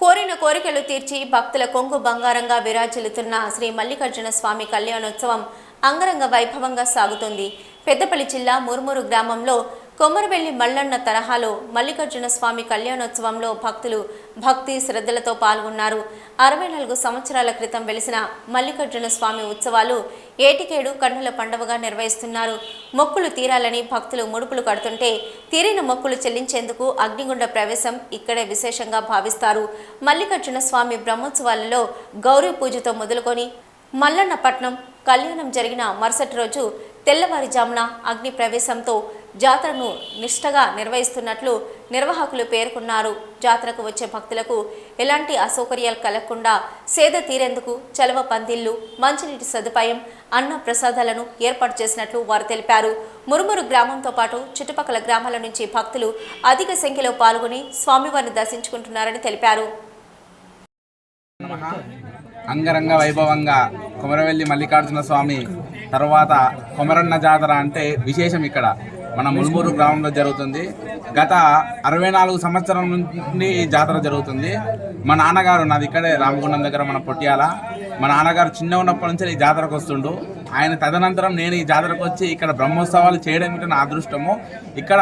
కోరిన కోరికలు తీర్చి భక్తుల కొంగు బంగారంగా విరాజిల్లుతున్న శ్రీ మల్లికార్జున స్వామి కళ్యాణోత్సవం అంగరంగ వైభవంగా సాగుతుంది. పెద్దపల్లి జిల్లా మురుమురు గ్రామంలో కొమరవెల్లి మల్లన్న తరహాలో మల్లికార్జున స్వామి కళ్యాణోత్సవంలో భక్తులు భక్తి శ్రద్ధలతో పాల్గొన్నారు. అరవై నాలుగు సంవత్సరాల క్రితం వెలిసిన మల్లికార్జున స్వామి ఉత్సవాలు ఏటికేడు కన్నుల పండవగా నిర్వహిస్తున్నారు. మొక్కులు తీరాలని భక్తులు ముడుపులు కడుతుంటే తీరిన మొక్కులు చెల్లించేందుకు అగ్నిగుండ ప్రవేశం ఇక్కడే విశేషంగా భావిస్తారు. మల్లికార్జున స్వామి బ్రహ్మోత్సవాలలో గౌరీ పూజతో మొదలుకొని మల్లన్నపట్నం కళ్యాణం జరిగిన మరుసటి రోజు తెల్లవారుజామున అగ్ని ప్రవేశంతో జాతరను నిష్టగా నిర్వహిస్తున్నట్లు నిర్వాహకులు పేర్కొన్నారు. జాతరకు వచ్చే భక్తులకు ఎలాంటి అసౌకర్యాలు కలగకుండా సేద తీరేందుకు చలవ పందిళ్ళు మంచినీటి సదుపాయం అన్న ప్రసాదాలను ఏర్పాటు చేసినట్లు వారు తెలిపారు. మురుమురు గ్రామంతో పాటు చుట్టుపక్కల గ్రామాల నుంచి భక్తులు అధిక సంఖ్యలో పాల్గొని స్వామివారిని దర్శించుకుంటున్నారని తెలిపారు. అంగరంగ వైభవంగా కొమరవెల్లి మల్లికార్జున స్వామి తర్వాత కొమరన్న జాతర అంటే విశేషం ఇక్కడ. మన ములుమూరు గ్రామంలో జరుగుతుంది. గత అరవై నాలుగు సంవత్సరం నుండి జాతర జరుగుతుంది. మా నాన్నగారు నాది ఇక్కడే రామగుండం దగ్గర మన పొట్యాల మా నాన్నగారు చిన్న ఉన్నప్పటి నుంచి ఈ జాతరకు వస్తుండు. ఆయన తదనంతరం నేను ఈ జాతరకు వచ్చి ఇక్కడ బ్రహ్మోత్సవాలు చేయడం ఇటు నా అదృష్టము. ఇక్కడ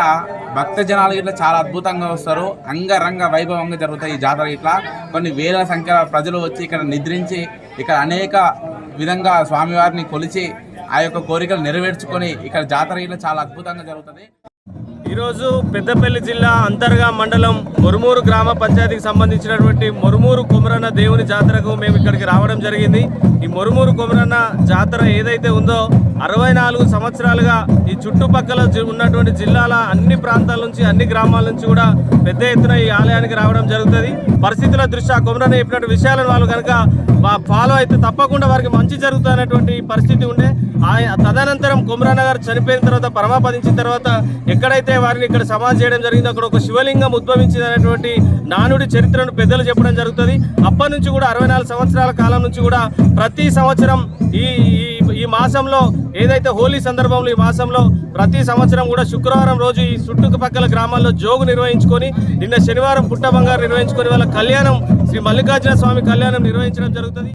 భక్త జనాలు ఇట్లా చాలా అద్భుతంగా వస్తారు. అంగరంగ వైభవంగా జరుగుతాయి ఈ జాతర ఇట్లా. కొన్ని వేల సంఖ్యలో ప్రజలు వచ్చి ఇక్కడ నిద్రించి ఇక్కడ అనేక విధంగా స్వామివారిని కొలిచి ఆ యొక్క కోరికలు నెరవేర్చుకొని ఇక్కడ జాతర ఇట్లా చాలా అద్భుతంగా జరుగుతుంది. ఈరోజు పెద్దపల్లి జిల్లా అంతర్గా మండలం మురుమూరు గ్రామ పంచాయతీకి సంబంధించినటువంటి మురుమూరు కుమరన్న దేవుని జాతరకు మేము ఇక్కడికి రావడం జరిగింది. ఈ మురుమూరు కుమరన్న జాతర ఏదైతే ఉందో అరవై నాలుగు సంవత్సరాలుగా ఈ చుట్టుపక్కల జి- ఉన్నటువంటి జిల్లాల అన్ని ప్రాంతాల నుంచి అన్ని గ్రామాల నుంచి కూడా పెద్ద ఎత్తున ఈ ఆలయానికి రావడం జరుగుతుంది. పరిస్థితుల దృష్ట్యా కుమరన్న చెప్పినటువంటి విషయాలను వాళ్ళు కనుక ఫాలో అయితే తప్పకుండా వారికి మంచి జరుగుతున్నటువంటి పరిస్థితి ఉండే. ఆ- తదనంతరం కుమరన్న గారు చనిపోయిన తర్వాత పరమాపదించిన తర్వాత ఎక్కడైతే వారిని ఇక్కడ సమాధి చేయడం జరిగింది. అక్కడ ఒక శివలింగం ఉద్భవించింది అనేటువంటి నానుడి చరిత్రను పెద్దలు చెప్పడం జరుగుతుంది. అప్పటి నుంచి కూడా అరవై నాలుగు సంవత్సరాల కాలం నుంచి కూడా ప్రతి సంవత్సరం ఈ ఈ- ఈ మాసంలో ఏదైతే హోలీ సందర్భంలో ఈ మాసంలో ప్రతి సంవత్సరం కూడా శుక్రవారం రోజు ఈ చుట్టుపక్కల గ్రామాల్లో జోగు నిర్వహించుకొని నిన్న శనివారం పుట్ట బంగారు నిర్వహించుకొని వాళ్ళ కళ్యాణం శ్రీ మల్లికార్జున స్వామి కళ్యాణం నిర్వహించడం జరుగుతుంది.